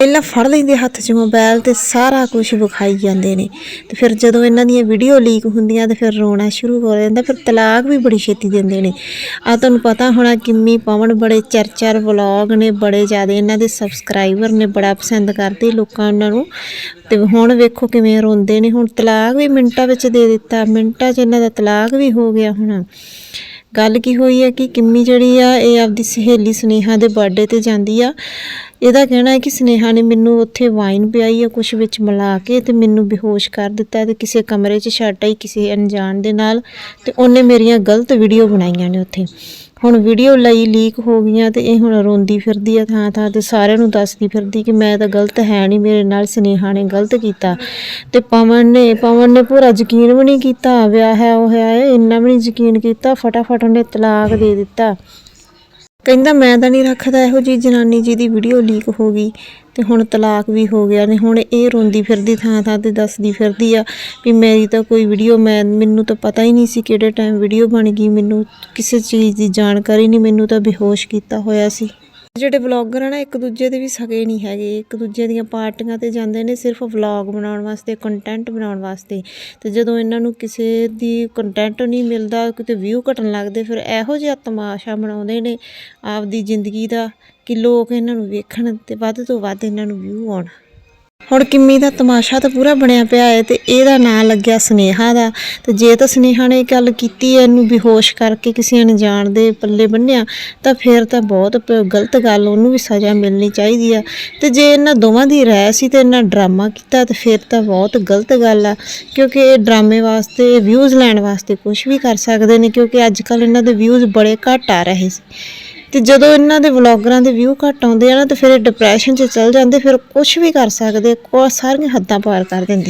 ਪਹਿਲਾਂ ਫੜ ਲੈਂਦੇ ਹੱਥ 'ਚ ਮੋਬਾਈਲ ਤੇ ਸਾਰਾ ਕੁਝ ਵਿਖਾਈ ਜਾਂਦੇ ਨੇ। ਤੇ ਫਿਰ ਜਦੋਂ ਇਹਨਾਂ ਦੀਆਂ ਵੀਡੀਓ ਲੀਕ ਹੁੰਦੀਆਂ ਤੇ ਫਿਰ ਰੋਣਾ ਸ਼ੁਰੂ ਹੋ ਜਾਂਦਾ, ਫਿਰ ਤਲਾਕ ਵੀ ਬੜੀ ਛੇਤੀ ਦਿੰਦੇ ਨੇ। ਆ ਤੁਹਾਨੂੰ ਪਤਾ ਹੋਣਾ ਕਿੰਮੀ ਪਵਨ ਬੜੇ ਚਰਚਰ ਵਲੌਗ ਨੇ, ਬੜੇ ਜ਼ਿਆਦਾ ਇਹਨਾਂ ਦੇ ਸਬਸਕ੍ਰਾਈਬਰ ਨੇ, ਬੜਾ ਪਸੰਦ ਕਰਦੇ ਲੋਕਾਂ ਉਹਨਾਂ ਨੂੰ। ਤੇ ਹੁਣ ਵੇਖੋ ਕਿਵੇਂ ਰੋਂਦੇ ਨੇ। ਹੁਣ ਤਲਾਕ ਵੀ ਮਿੰਟਾਂ ਵਿੱਚ ਦੇ ਦਿੱਤਾ, ਮਿੰਟਾਂ 'ਚ ਇਹਨਾਂ ਦਾ ਤਲਾਕ ਵੀ ਹੋ ਗਿਆ ਹੁਣ। ਗੱਲ ਕੀ ਹੋਈ ਹੈ ਕਿ ਕਿੰਮੀ ਜਿਹੜੀ ਆ, ਇਹ ਆਪਦੀ ਸਹੇਲੀ ਸੁਨੇਹਾ ਦੇ ਬਰਥਡੇ ਤੇ ਜਾਂਦੀ ਆ। ਇਹਦਾ ਕਹਿਣਾ ਹੈ ਕਿ ਸੁਨੇਹਾ ਨੇ ਮੈਨੂੰ ਉੱਥੇ ਵਾਈਨ ਪਿਆਈ ਆ ਕੁਝ ਵਿੱਚ ਮਿਲਾ ਕੇ ਤੇ ਮੈਨੂੰ ਬੇਹੋਸ਼ ਕਰ ਦਿੱਤਾ ਤੇ ਕਿਸੇ ਕਮਰੇ 'ਚ ਛੱਡ ਆਈ ਕਿਸੇ ਅਣਜਾਣ ਦੇ ਨਾਲ ਤੇ ਉਹਨੇ ਮੇਰੀਆਂ ਗਲਤ ਵੀਡੀਓ ਬਣਾਈਆਂ ਨੇ ਉੱਥੇ। ਹੁਣ ਵੀਡੀਓ ਲਈ ਲੀਕ ਹੋ ਗਈਆਂ ਤੇ ਇਹ ਹੁਣ ਰੋਂਦੀ ਫਿਰਦੀ ਆ ਥਾਂ ਥਾਂ ਤੇ ਸਾਰਿਆਂ ਨੂੰ ਦੱਸਦੀ ਫਿਰਦੀ ਕਿ ਮੈਂ ਤਾਂ ਗਲਤ ਹੈ ਨਹੀਂ ਮੇਰੇ ਨਾਲ ਸੁਨੇਹਾ ਨੇ ਗਲਤ ਕੀਤਾ। ਤੇ ਪਵਨ ਨੇ ਪਵਨ ਨੇ ਪੂਰਾ ਯਕੀਨ ਵੀ ਨਹੀਂ ਕੀਤਾ ਵਿਆਹ ਹੈ, ਉਹ ਹੈ ਇੰਨਾ ਵੀ ਨਹੀਂ ਯਕੀਨ ਕੀਤਾ, ਫਟਾਫਟ ਉਹਨੇ ਤਲਾਕ ਦੇ ਦਿੱਤਾ। ਕਹਿੰਦਾ, ਮੈਂ ਤਾਂ ਨਹੀਂ ਰੱਖਦਾ, ਇਹੋ ਜੀ ਜਨਾਨੀ ਜੀ ਦੀ ਵੀਡੀਓ ਲੀਕ ਹੋ ਗਈ ਤੇ ਹੁਣ ਤਲਾਕ ਵੀ ਹੋ ਗਿਆ ਨੇ ਹੁਣ ਇਹ ਰੋਂਦੀ ਫਿਰਦੀ, ਥਾਂ ਥਾਂ ਤੇ ਦੱਸਦੀ ਫਿਰਦੀ ਆ ਵੀ ਮੇਰੀ ਤਾਂ ਕੋਈ ਵੀਡੀਓ ਮੈਂ, ਮੈਨੂੰ ਤਾਂ ਪਤਾ ਹੀ ਨਹੀਂ ਸੀ ਕਿਹੜੇ ਟਾਈਮ ਵੀਡੀਓ ਬਣ ਗਈ, ਮੈਨੂੰ ਕਿਸੇ ਚੀਜ਼ ਦੀ ਜਾਣਕਾਰੀ ਨਹੀਂ, ਮੈਨੂੰ ਤਾਂ ਬੇਹੋਸ਼ ਕੀਤਾ ਹੋਇਆ ਸੀ। ਜਿਹੜੇ ਵਲੌਗਰ ਆ ਨਾ, ਇੱਕ ਦੂਜੇ ਦੇ ਵੀ ਸਗੇ ਨਹੀਂ ਹੈਗੇ। ਇੱਕ ਦੂਜੇ ਦੀਆਂ ਪਾਰਟੀਆਂ ਤੇ ਜਾਂਦੇ ਨੇ ਸਿਰਫ ਵਲੌਗ ਬਣਾਉਣ ਵਾਸਤੇ ਕੰਟੈਂਟ ਬਣਾਉਣ ਵਾਸਤੇ। ਤੇ ਜਦੋਂ ਇਹਨਾਂ ਨੂੰ ਕਿਸੇ ਦੀ ਕੰਟੈਂਟ ਨਹੀਂ ਮਿਲਦਾ, ਕਿਤੇ ਵਿਊ ਘਟਣ ਲੱਗਦੇ, ਫਿਰ ਇਹੋ ਜਿਹਾ ਤਮਾਸ਼ਾ ਬਣਾਉਂਦੇ ਨੇ ਆਪਦੀ ਜ਼ਿੰਦਗੀ ਦਾ ਕਿ ਲੋਕ ਇਹਨਾਂ ਨੂੰ ਵੇਖਣ ਤੇ ਵੱਧ ਤੋਂ ਵੱਧ ਇਹਨਾਂ ਨੂੰ ਵਿਊ ਆਉਣ। ਹੁਣ ਕਿੰਮੀ ਦਾ ਤਮਾਸ਼ਾ ਤਾਂ ਪੂਰਾ ਬਣਿਆ ਪਿਆ ਹੈ ਤੇ ਇਹਦਾ ਨਾਂ ਲੱਗਿਆ ਸਨੇਹਾ ਦਾ। ਤੇ ਜੇ ਤਾਂ ਸਨੇਹਾ ਨੇ ਇਹ ਗੱਲ ਕੀਤੀ ਹੈ, ਇਹਨੂੰ ਬੇਹੋਸ਼ ਕਰਕੇ ਕਿਸੇ ਅਣਜਾਣ ਦੇ ਪੱਲੇ ਬੰਨਿਆ, ਤਾਂ ਫਿਰ ਤਾਂ ਬਹੁਤ ਪ- ਗਲਤ ਗੱਲ, ਉਹਨੂੰ ਵੀ ਸਜ਼ਾ ਮਿਲਣੀ ਚਾਹੀਦੀ ਆ। ਤੇ ਜੇ ਇਹਨਾਂ ਦੋਵਾਂ ਦੀ ਰਹਿ ਸੀ ਤੇ ਇਹਨਾਂ ਡਰਾਮਾ ਕੀਤਾ, ਤੇ ਫਿਰ ਤਾਂ ਬਹੁਤ ਗਲਤ ਗੱਲ ਆ। ਕਿਉਂਕਿ ਇਹ ਡਰਾਮੇ ਵਾਸਤੇ ਵਿਊਜ਼ ਲੈਣ ਵਾਸਤੇ ਕੁਝ ਵੀ ਕਰ ਸਕਦੇ ਨੇ, ਕਿਉਂਕਿ ਅੱਜ ਕੱਲ ਇਹਨਾਂ ਦੇ ਵਿਊਜ਼ ਬੜੇ ਘੱਟ ਆ ਰਹੇ ਸੀ। ਤੇ ਜਦੋਂ ਇਹਨਾਂ ਦੇ ਵਲੌਗਰਾਂ ਦੇ ਵਿਊ ਘੱਟ ਆਉਂਦੇ ਆ ਨਾ, ਤੇ ਫਿਰ ਇਹ ਡਿਪਰੈਸ਼ਨ 'ਚ ਚਲ ਜਾਂਦੇ, ਫਿਰ ਕੁਝ ਵੀ ਕਰ ਸਕਦੇ ਕੋ ਸਾਰੀਆਂ ਹੱਦਾਂ ਪਾਰ ਕਰ ਦਿੰਦੇ।